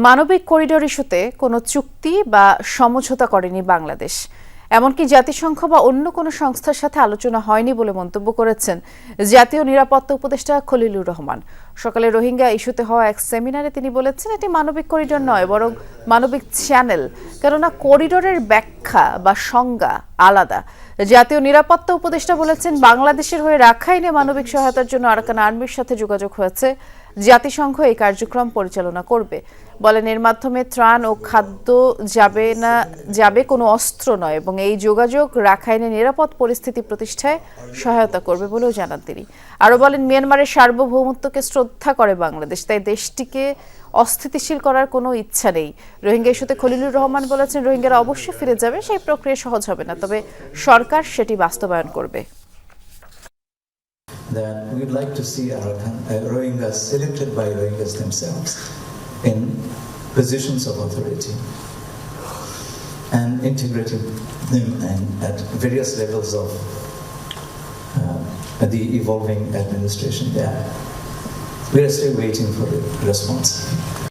মানবিক করিডোর ইস্যুতে কোনো চুক্তি বা সমঝোতা করেনি বাংলাদেশ। এমনকি জাতিসংঘ বা অন্য কোনো সংস্থার সাথে আলোচনা হয়নি বলে মন্তব্য করেছেন জাতীয় নিরাপত্তা উপদেষ্টা খলিলুর রহমান। সকালে রোহিঙ্গা ইস্যুতে হওয়া এক সেমিনারে তিনি বলেছেন, এটি মানবিক করিডোর নয়, বরং মানবিক চ্যানেল। কেননা করিডোরের ব্যাখ্যা বা সংজ্ঞা আলাদা। জাতীয় নিরাপত্তা উপদেষ্টা বলেছেন, বাংলাদেশের হয়ে রাখাইনে মানবিক সহায়তার জন্য আরাকান আর্মির সাথে যোগাযোগ হয়েছে। জাতিসংঘ এই কার্যক্রম পরিচালনা করবে। বলেন, এর মাধ্যমে ত্রাণ ও খাদ্য যাবে না, যাবে কোনো অস্ত্র নয় এবং এই যোগাযোগ রাখাইনে নিরাপদ পরিস্থিতি প্রতিষ্ঠায় সহায়তা করবে বলেও জানান তিনি। আরও বলেন, মিয়ানমারের সার্বভৌমত্বকে শ্রদ্ধা করে বাংলাদেশ, তাই দেশটিকে অস্থিতিশীল করার কোনো ইচ্ছা নেই। রোহিঙ্গা ইস্যুতে খলিলুর রহমান বলেছেন, রোহিঙ্গারা অবশ্যই ফিরে যাবে, সেই প্রক্রিয়া সহজ হবে না, তবে সরকার সেটি বাস্তবায়ন করবে। That we'd like to see uh, Rohingyas selected by Rohingyas themselves in positions of authority and integrating them at various levels of uh, the evolving administration there. We are still waiting for the response.